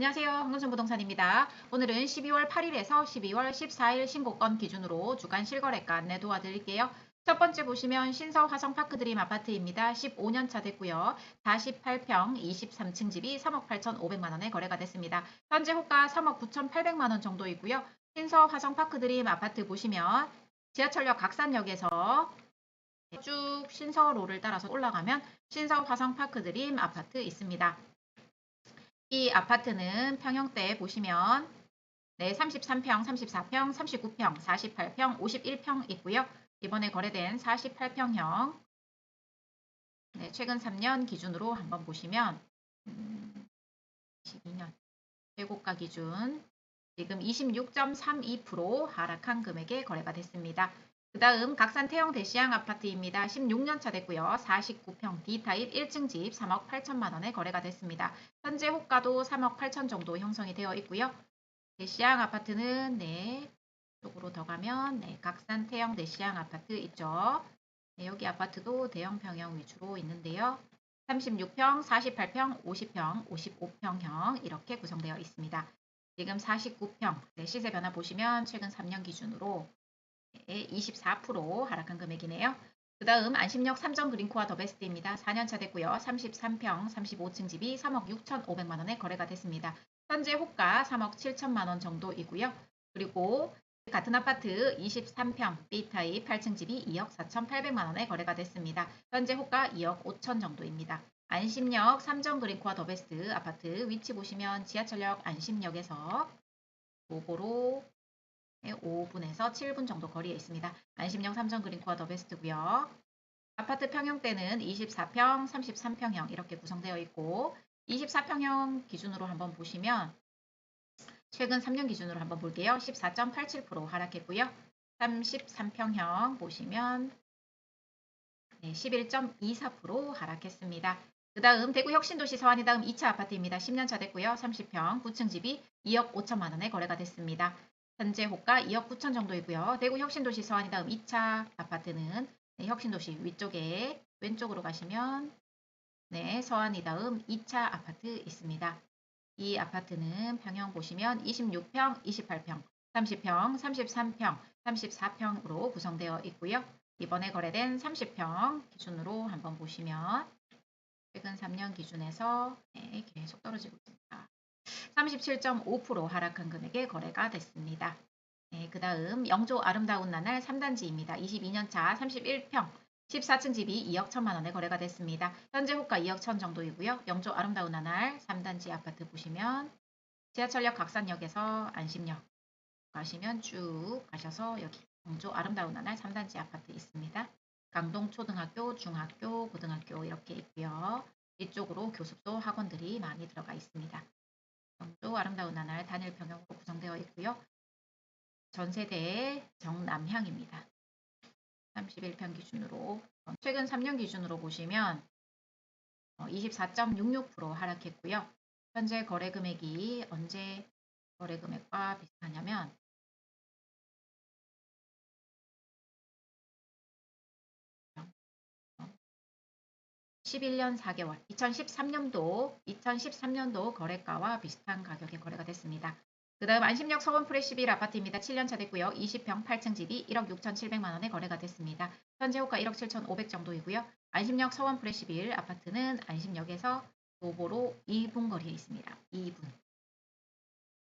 안녕하세요. 황금순 부동산입니다. 오늘은 12월 8일에서 12월 14일 신고건 기준으로 주간 실거래가 안내 도와드릴게요. 첫 번째 보시면 신서 화성 파크드림 아파트입니다. 15년 차 됐고요. 48평 23층 집이 3억 8,500만 원에 거래가 됐습니다. 현재 호가 3억 9,800만 원 정도이고요. 신서 화성 파크드림 아파트 보시면 지하철역 각산역에서 쭉 신서로를 따라서 올라가면 신서 화성 파크드림 아파트 있습니다. 이 아파트는 평형대 보시면 네, 33평, 34평, 39평, 48평, 51평 있고요. 이번에 거래된 48평형 네, 최근 3년 기준으로 한번 보시면 음, 12년 최고가 기준 지금 26.32% 하락한 금액에 거래가 됐습니다. 그 다음 각산 태영 대시양 아파트입니다. 16년 차 됐고요. 49평 D타입 1층 집 3억 8천만 원에 거래가 됐습니다. 현재 호가도 3억 8천 정도 형성이 되어 있고요. 대시양 아파트는 네 쪽으로 더 가면 네, 각산 태영 대시양 아파트 있죠. 네, 여기 아파트도 대형 평형 위주로 있는데요. 36평, 48평, 50평, 55평형 이렇게 구성되어 있습니다. 지금 49평 네, 시세 변화 보시면 최근 3년 기준으로 24% 하락한 금액이네요. 그 다음 안심역 삼정 그린코아 더베스트입니다. 4년차 됐고요. 33평 35층 집이 3억 6천5백만 원에 거래가 됐습니다. 현재 호가 3억 7천만 원 정도이고요. 그리고 같은 아파트 23평 B타입 8층 집이 2억 4천8백만 원에 거래가 됐습니다. 현재 호가 2억 5천 정도입니다. 안심역 삼정 그린코아 더베스트 아파트 위치 보시면 지하철역 안심역에서 도보로 5분에서 7분 정도 거리에 있습니다. 안심역 삼정 그린코아 더 베스트고요. 아파트 평형대는 24평, 33평형 이렇게 구성되어 있고 24평형 기준으로 한번 보시면 최근 3년 기준으로 한번 볼게요. 14.87% 하락했고요. 33평형 보시면 네, 11.24% 하락했습니다. 그 다음 대구 혁신도시 서안이 다음 2차 아파트입니다. 10년차 됐고요. 30평 9층 집이 2억 5천만 원에 거래가 됐습니다. 현재 호가 2억 9천 정도이고요. 대구 혁신도시 서안이 다음 2차 아파트는 네, 혁신도시 위쪽에 왼쪽으로 가시면 네, 서안이 다음 2차 아파트 있습니다. 이 아파트는 평형 보시면 26평, 28평, 30평, 33평, 34평으로 구성되어 있고요. 이번에 거래된 30평 기준으로 한번 보시면 최근 3년 기준에서 네, 계속 떨어지고 있습니다. 37.5% 하락한 금액에 거래가 됐습니다. 네, 그 다음 영조 아름다운 나날 3단지입니다. 22년차 31평 14층 집이 2억 1천만 원에 거래가 됐습니다. 현재 호가 2억 1천 정도이고요. 영조 아름다운 나날 3단지 아파트 보시면 지하철역 각산역에서 안심역 가시면 쭉 가셔서 여기 영조 아름다운 나날 3단지 아파트 있습니다. 강동 초등학교, 중학교, 고등학교 이렇게 있고요. 이쪽으로 교습소 학원들이 많이 들어가 있습니다. 또 아름다운 나날 단일 병역으로 구성되어 있고요. 전세대 정남향입니다. 31평 기준으로 최근 3년 기준으로 보시면 24.66% 어, 하락했고요. 현재 거래 금액이 언제 거래 금액과 비슷하냐 11년 4개월, 2013년도 2013년도 거래가와 비슷한 가격에 거래가 됐습니다. 그 다음 안심역 서원 프레시빌 아파트입니다. 7년차 됐고요. 20평 8층 집이 1억 6,700만 원에 거래가 됐습니다. 현재 호가 1억 7,500 정도이고요. 안심역 서원 프레시빌 아파트는 안심역에서 도보로 2분 거리에 있습니다. 2분.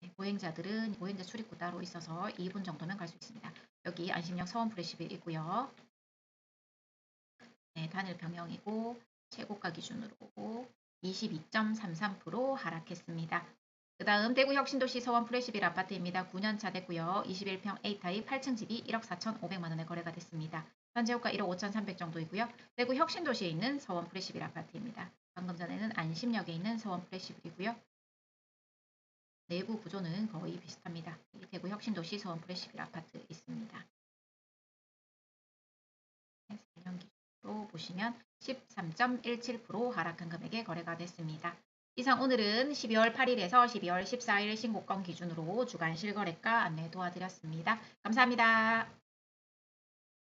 네, 보행자들은 보행자 출입구 따로 있어서 2분 정도면 갈 수 있습니다. 여기 안심역 서원 프레시빌 있고요. 네, 단일 병영이고 최고가 기준으로 22.33% 하락했습니다. 그 다음 대구 혁신도시 서원 프레시빌 아파트입니다. 9년차 됐고요. 21평 A타입 8층 집이 1억 4천5백만 원에 거래가 됐습니다. 현재 호가 1억 5천3백 정도이고요. 대구 혁신도시에 있는 서원 프레시빌 아파트입니다. 방금 전에는 안심역에 있는 서원 프레시빌이고요. 내부 구조는 거의 비슷합니다. 대구 혁신도시 서원 프레시빌 아파트 있습니다. 4년 기준으로 보시면 13.17% 하락한 금액에 거래가 됐습니다. 이상 오늘은 12월 8일에서 12월 14일 신고권 기준으로 주간 실거래가 안내 도와드렸습니다. 감사합니다.